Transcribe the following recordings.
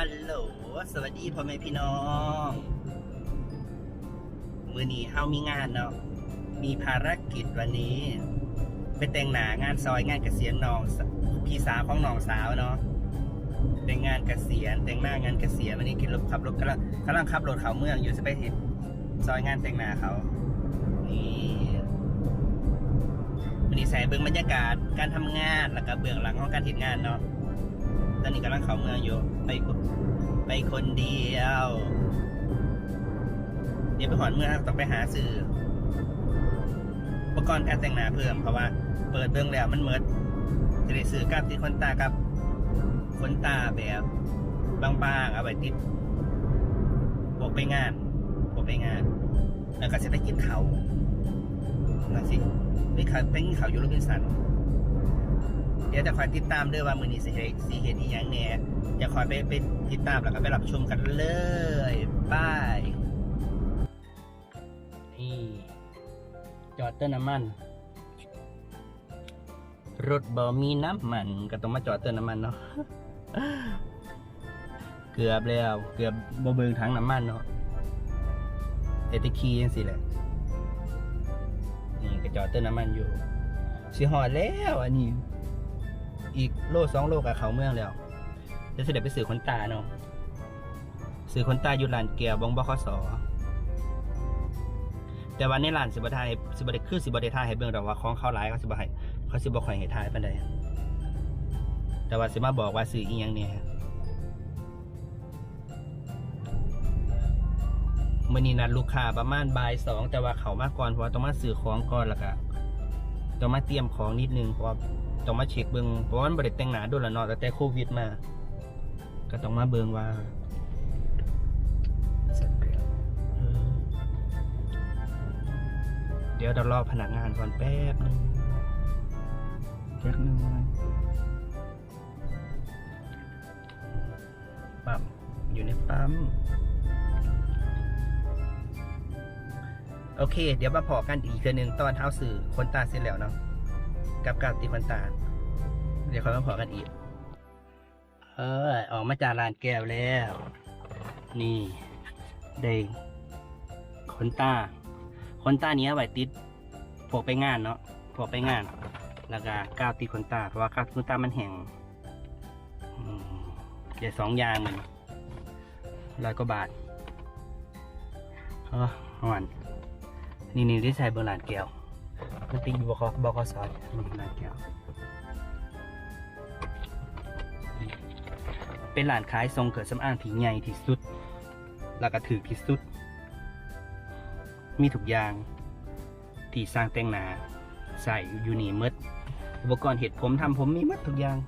ฮัลโหล สวัสดีพ่อแม่พี่น้อง มือนี้เฮามีงานเนาะ มีภารกิจวันนี้ ไปแต่งหนางานซอยงานเกษียณน้อง พี่สาวของน้องสาวเนาะ แต่งงานเกษียณแต่งหน้างานเกษียณวันนี้กินรถขับรถกำลังกำลังขับรถเขาเมืองอยู่จะไปเห็นซอยงานแต่งหน้าเขา นี่วันนี้ใส่เบื้องบรรยากาศการทำงานแล้วก็เบื้องหลังของการเห็นงานเนาะตอนนี้กำลังเข้าเมืองอยู่ ไปคนไปคนเดียว เดี๋ยวไปหอนเมื่องต้องไปหาสื่อ อุปกรณ์การแต่งหน้าเพิ่มเพราะว่า เปิดเบื้องแล้วมันเมิดจะได้ซื้อกับติดขนตากับขนตาแบบบางๆเอาไว้ติดพวกไปงานพวกไปงาน แล้วก็จะไปกินเขาวนะสิไปเขาไปกินเขาอยู่โรบินสัน ดี๋ยวจะคอยติดตามด้วยว่ามือนี้สิเฮ็ดสิเห็นอีหยังแหน่จะคอยไปไปติดตามแล้วก็ไปรับชมกันเลยบายนี่จอดเติมน้ำมัน รถบ่มีน้ำมัน ก็ต้องมาจอดเติมน้ำมันเนาะเกือบแล้ว เกือบบ่เบิงถังน้ำมันเนาะเอติคีจังสิแหละนี่ก็จอดเติมน้ำมันอยู่สิหอดแล้วอันนี้ อีกโลสองโลกับเขาเมืองแล้วจะเสด็จไปสื่อคนตาเนาะสื่อคนตาอยู่ลานแก้วบองบคสแต่วันในลานสิบทายสิบเดคือสิบเดทายให้เบิ่งดอกว่าของเขาหลายเขาสิบให้เขาสิบคอยให้ทายปานใดแต่ว่าสิมาบอกว่าสื่ออีหยังเนี่ยมื่อนี้นัดลูกค้าประมาณบ่ายสองแต่ว่าเขามาก่อนเพราะต้องมาซื้อของก่อนแล้วก็ต้องมาเตรียมของนิดนึงเพราะ ต้องมาเช็คเบิงเพราะว่ามันบริแต่งหนาโดนละเนาะแต่แต่โควิดมา ก็ต้องมาเบิงว่าเดี๋ยวเรารอพนักงานก่อนแป๊บนึงแป๊บนึงปั๊มอยู่ในปั๊มโอเค เดี๋ยวมาพอกันอีกเทือหนึ่งตอนเท้าสื่อคนตาเสร็จแล้วเนาะ กับการตีควันตาเดี๋ยวค่อยมาพอกันอีก เออออกมาจากลานแก้วแล้ว นี่ได้ขนตาขนตาเนี้ยไว้ติดพวกไปงานเนาะพวกไปงาน แล้วก็กาวติดขนตา เพราะว่ากาวติดขนตามันแห้งเดี๋ยวสองยางมันร้อยกว่าบาทเออหวานนี่นี่ที่ใส่เบอร์ลานแก้ว มันติดอยู่บกบกสมันร้านแก้วเป็นร้านขายทรงเกิดสำอางที่ใหญ่ที่สุด แล้วก็ถือที่สุด มีทุกอย่าง ที่สร้างแต่งหนา ใส่อยู่นี่หมดอุปกรณ์เห็ดผมทำผมมีหมดทุกอย่าง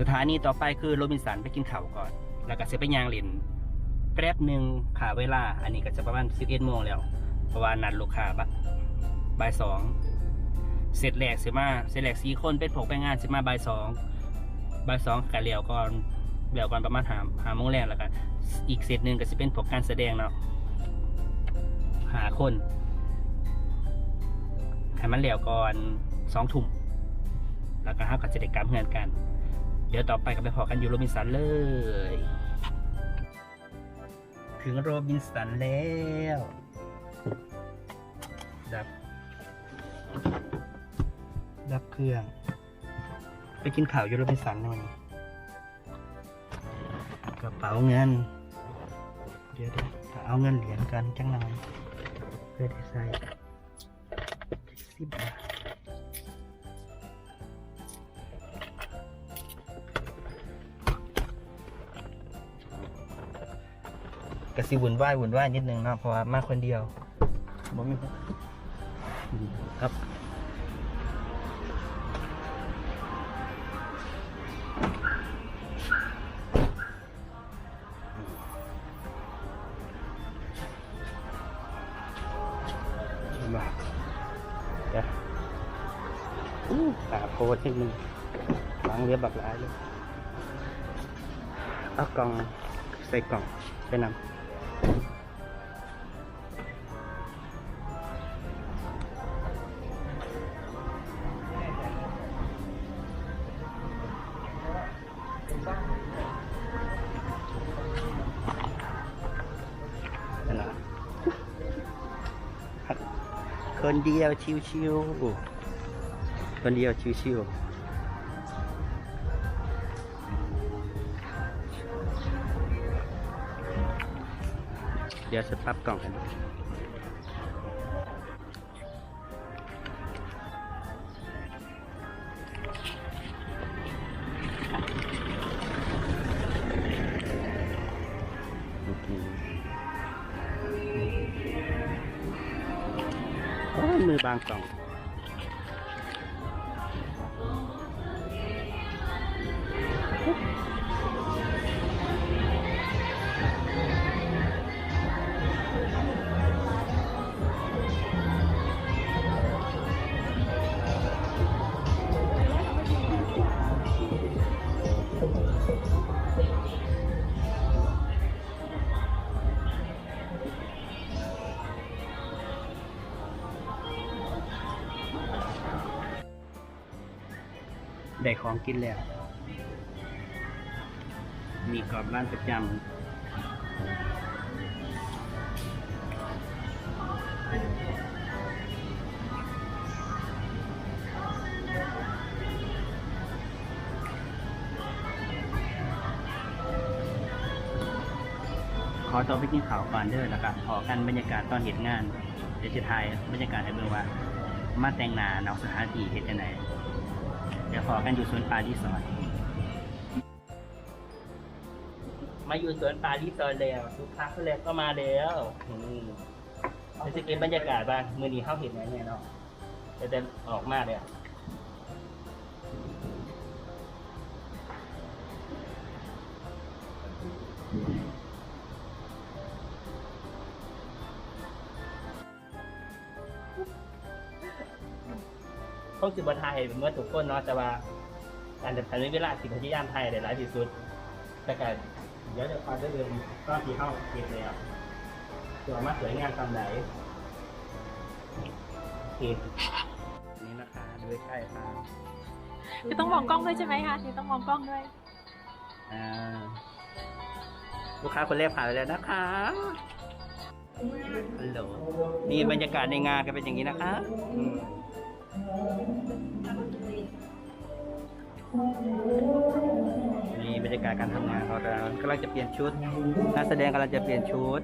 สถานีต่อไปคือโรบินสันไปกินข้าวก่อน แล้วก็เสไปยางเล่นแป๊บหนึ่งขาเวลา อันนี้ก็จะประมาณ11โมงแล้วเพ ราะว่านัดลูกค้าบบ่ายสองเสร็จแหลกสิมาเสร็จแหลกสี่คนเป็นผกไปงานสิมาบ่ายสองบ่ายสองกับเหลียวก่อนเหลียวก่อนประมาณหาหาโมงแรกแล้วกันอีกเซตหนึ่งก็จะเป็นผกการแสดงเนาะหาคนให้มันเหลียวก่อนสองทุ่มแล้วก็ห้ากับจะได้กรรมเงินกัน เดี๋ยวต่อไปก็ไปพอกันอยู่โรบินสันเลย ถึงโรบินสันแล้ว ดับ ดับเครื่อง ไปกินข่าวยูโรบินสันหน่อยกระเป๋าเงิน เดี๋ยวเดี๋ยวเอาเงินเหรียญกันจังหน่อยเพื่อที่ใส่สิบบาทกระสิวุ่นวายวุ่นวายนิดนึงเนาะเพราะว่ามาคนเดียว บ่มีครับมาเดี๋ยวอู้ตาโพดนิ คนเดียวชิวๆคนเดียวชิวๆเดี๋ยวจะปรับกล่องกัน มือบางกล่อง ได้ของกินแล้ว มีกรอบร้านประจำขอตัวไปกินข้าวก่อนเด้อแล้วก็ขอกันบรรยากาศตอนเหตุงาน เดี๋ยวจะถ่ายบรรยากาศให้เบิ่งว่า มาแต่งหน้านอกสถานที่เฮ็ดจังได เดี๋ยวขอกันอยู่สวนป่ารีสอร์ทมาอยู่สวนป่ารีสอร์ทแล้วทุกพักแล้วก็มาแล้วอืมเดี๋ยวจะเก็บบรรยากาศบ้างมือนี้เข้าเห็นไหมเนี่ยเนาะเดี๋ยวจะออกมาเลยอะ งสิบไทยเมื่อทุกคนเนาะแต่ว่าการจะทำในเวลาสิบพยายามไทยได้หลายที่สุด แต่การเดี๋ยวจะคอยได้เดินตอนที่เข้าเก็บแล้วตัวมาสวยงามตามไหนโอเคนี่นะคะดูใกล้ๆค่ะคือต้องมองกล้องด้วยใช่ไหมคะคือต้องมองกล้องด้วยอ่าลูกค้าคนแรกผ่านไปแล้วนะคะฮัลโหลนี่บรรยากาศในงานก็เป็นอย่างนี้นะคะอืม นี่บรรยากาศการทำงานของเรากำลังจะเปลี่ยนชุดนักแสดงกำลังจะเปลี่ยนชุด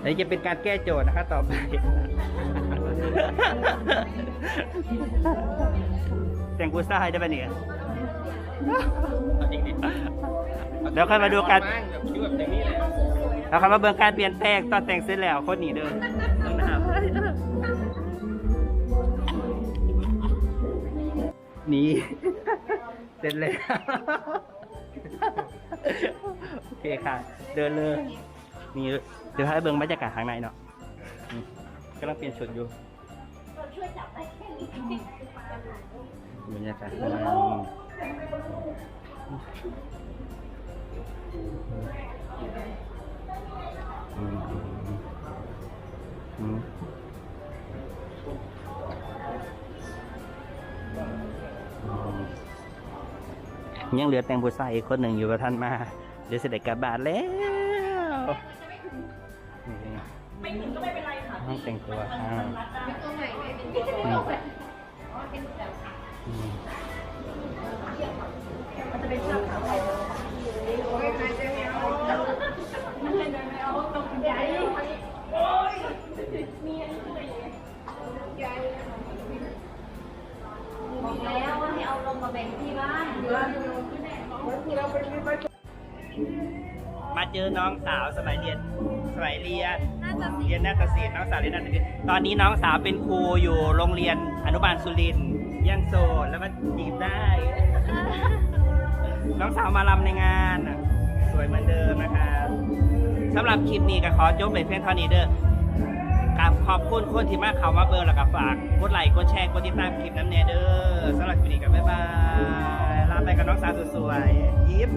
เดี๋ยวจะเป็นการแก้โจทย์นะคะต่อไปแต่งกูซ่าให้ได้ปะเนี่ย เดี๋ยวค่อยมาดูการแล้วค่อยมาเบิ่งการเปลี่ยนแปลงตอนแต่งเสร็จแล้วคนหนีเด้อต้องนะครับนี่ เสร็จแล้ว โอเคค่ะ เดินเลย นี่เดี๋ยวให้เบิ่งบรรยากาศข้างในเนาะอืมกำลังเปลี่ยนชุดอยู่ บรรยากาศข้างในอืมอืม ยังเหลือแตงบุษาอีกคนหนึ่งอยู่กับท่านมา เดี๋ยวเสด็จกลับบ้านแล้วไม่ถึงก็ไม่เป็นไรค่ะห้องแต่งตัวอ่า อืมอืมมาเจอน้องสาวสมัยเรียนสมัยเรียนเรียนนาฏศิลป์น้องสาวเรียนนาฏศิลป์ตอนนี้น้องสาวเป็นครูอยู่โรงเรียนอนุบาลสุรินทร์ ยังโสดแล้วมาจีบได้ น้องสาวมาลำในงานอะสวยเหมือนเดิมนะคะสำหรับคลิปนี้ก็ขอจบไปเพียงเท่านี้เด้อกับขอบคุณคนที่มาเขามาเบอร์แล้วก็ฝากกดไลค์กดแชร์กดติดตามคลิปน้ำแน่เด้อสำหรับคลิปนี้ก็บ๊ายบายลาไปกับน้องสาวสวยๆยิ้ม